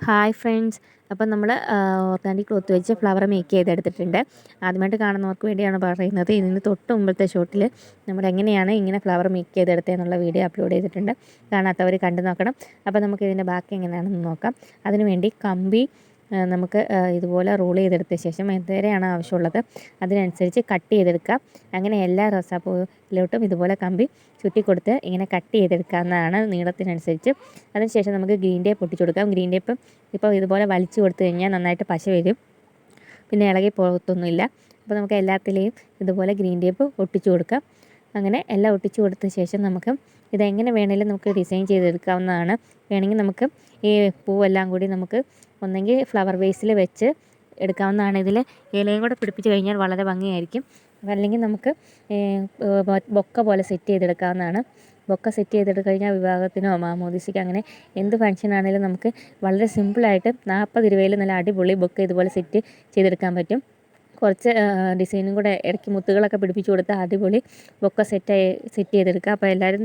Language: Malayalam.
ഹായ് ഫ്രണ്ട്സ് അപ്പം നമ്മൾ ഓർഗാനിക് ക്ലോത്ത് വെച്ച് ഫ്ലവർ മേക്ക് ചെയ്തെടുത്തിട്ടുണ്ട്. ആദ്യമായിട്ട് കാണുന്നവർക്ക് വേണ്ടിയാണ് പറയുന്നത്. ഇതിന് തൊട്ട് മുമ്പത്തെ ഷോട്ടിൽ നമ്മൾ എങ്ങനെയാണ് ഇങ്ങനെ ഫ്ലവർ മേക്ക് ചെയ്തെടുത്തതെന്നുള്ള വീഡിയോ അപ്ലോഡ് ചെയ്തിട്ടുണ്ട്. കാണാത്തവർ കണ്ടു നോക്കണം. അപ്പോൾ നമുക്ക് ഇതിന്റെ ബാക്കി എങ്ങനെയാണെന്ന് നോക്കാം. അതിനുവേണ്ടി കമ്പി നമുക്ക് ഇതുപോലെ റോൾ ചെയ്തെടുത്ത ശേഷം എന്തേരെയാണ് ആവശ്യമുള്ളത് അതിനനുസരിച്ച് കട്ട് ചെയ്തെടുക്കുക അങ്ങനെ എല്ലാ റോസാപ്പൂവിലോട്ടും ഇതുപോലെ കമ്പി ചുറ്റിക്കൊടുത്ത് ഇങ്ങനെ കട്ട് ചെയ്തെടുക്കാവുന്നതാണ് നീളത്തിനനുസരിച്ച്. അതിനുശേഷം നമുക്ക് ഗ്രീൻ ടേപ്പ് ഒട്ടിച്ചു കൊടുക്കാം. ഗ്രീൻ ടേപ്പ് ഇപ്പോൾ ഇതുപോലെ വലിച്ചു കൊടുത്തു കഴിഞ്ഞാൽ നന്നായിട്ട് പശ വരും. പിന്നെ ഇളകി പോകത്തൊന്നുമില്ല. അപ്പോൾ നമുക്ക് എല്ലാത്തിലെയും ഇതുപോലെ ഗ്രീൻ ടേപ്പ് ഒട്ടിച്ചു കൊടുക്കാം. അങ്ങനെ എല്ലാം ഒട്ടിച്ചു കൊടുത്ത ശേഷം നമുക്ക് ഇതെങ്ങനെ വേണമെങ്കിലും നമുക്ക് ഡിസൈൻ ചെയ്തെടുക്കാവുന്നതാണ്. വേണമെങ്കിൽ നമുക്ക് ഈ പൂവെല്ലാം കൂടി നമുക്ക് ഒന്നെങ്കിൽ ഫ്ലവർ വേസിൽ വെച്ച് എടുക്കാവുന്നതാണ്. ഇതിൽ ഇലയും കൂടെ പിടിപ്പിച്ച് കഴിഞ്ഞാൽ വളരെ ഭംഗിയായിരിക്കും. അല്ലെങ്കിൽ നമുക്ക് ബൊക്ക പോലെ സെറ്റ് ചെയ്തെടുക്കാവുന്നതാണ്. ബൊക്ക സെറ്റ് ചെയ്തെടുത്ത് കഴിഞ്ഞാൽ വിവാഹത്തിനോ മാമോദിസയ്ക്ക് അങ്ങനെ എന്ത് ഫംഗ്ഷൻ ആണെങ്കിലും നമുക്ക് വളരെ സിമ്പിളായിട്ട് നാൽപ്പത് രൂപയിൽ നല്ല അടിപൊളി ബൊക്ക ഇതുപോലെ സെറ്റ് ചെയ്തെടുക്കാൻ പറ്റും. കുറച്ച് ഡിസൈനും കൂടെ ഇടയ്ക്ക് മുത്തുകളൊക്കെ പിടിപ്പിച്ച് കൊടുത്താൽ അടിപൊളി ബൊക്ക സെറ്റ് സെറ്റ് ചെയ്തെടുക്കുക. അപ്പോൾ എല്ലാവരും